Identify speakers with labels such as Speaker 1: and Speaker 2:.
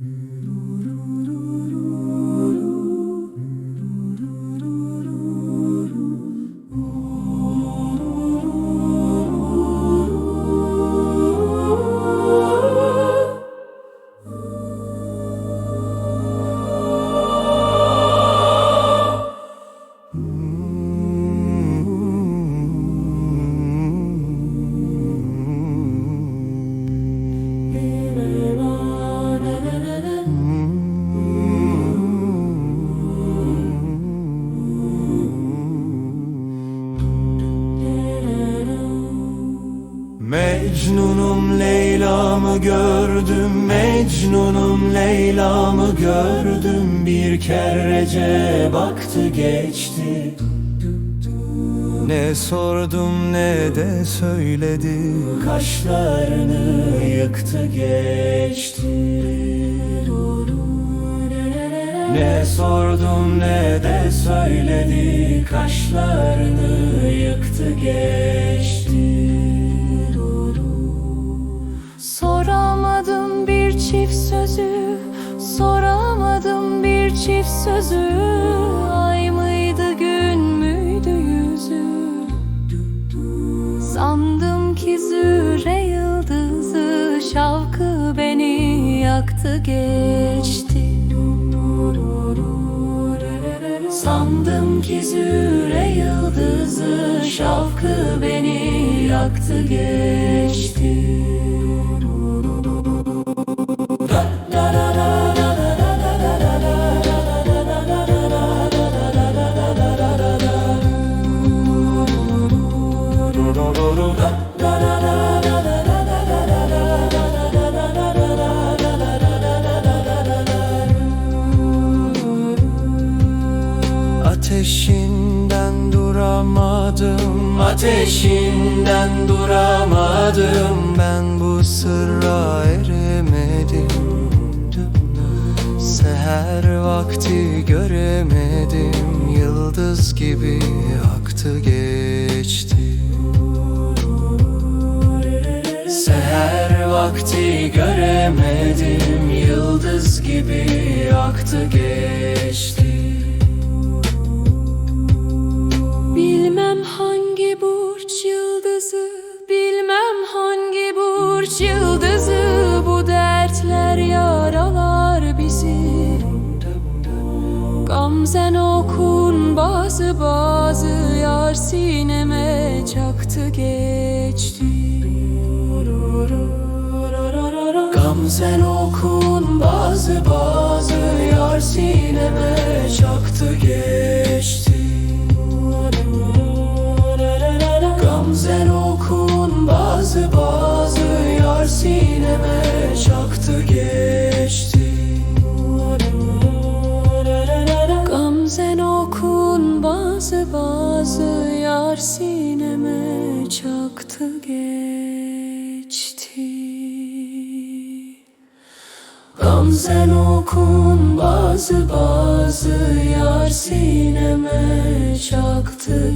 Speaker 1: Mm-hmm. Mecnunum Leyla'mı gördüm Mecnunum Leyla'mı gördüm. Bir kerece baktı geçti. Ne sordum ne de söyledi. Kaşlarını yıktı geçti. Ne sordum ne de söyledi. Kaşlarını yıktı geçti
Speaker 2: çift sözü Ay mıydı gün müydü yüzü? Sandım ki züre yıldızı Şavkı beni yaktı geçti. Sandım ki züre yıldızı Şavkı beni yaktı geçti
Speaker 1: Ateşinden duramadım Ateşinden duramadım. Ben bu sırra eremedim Seher vakti göremedim. Yıldız gibi aktı geçti. Seher vakti göremedim Yıldız gibi aktı geçti
Speaker 2: burç yıldızı Bu dertler yaralar bizi. Gamzen okun bazı bazı Yar sineme çaktı geçti.
Speaker 1: Gamzen okun bazı bazı Yar sineme çaktı geçti. Gamzen okun bazı bazı sineme çaktı geçti.
Speaker 2: Gamzen okun bazı bazı Yar sineme çaktı geçti.
Speaker 1: Gamzen okun bazı bazı Yar sineme çaktı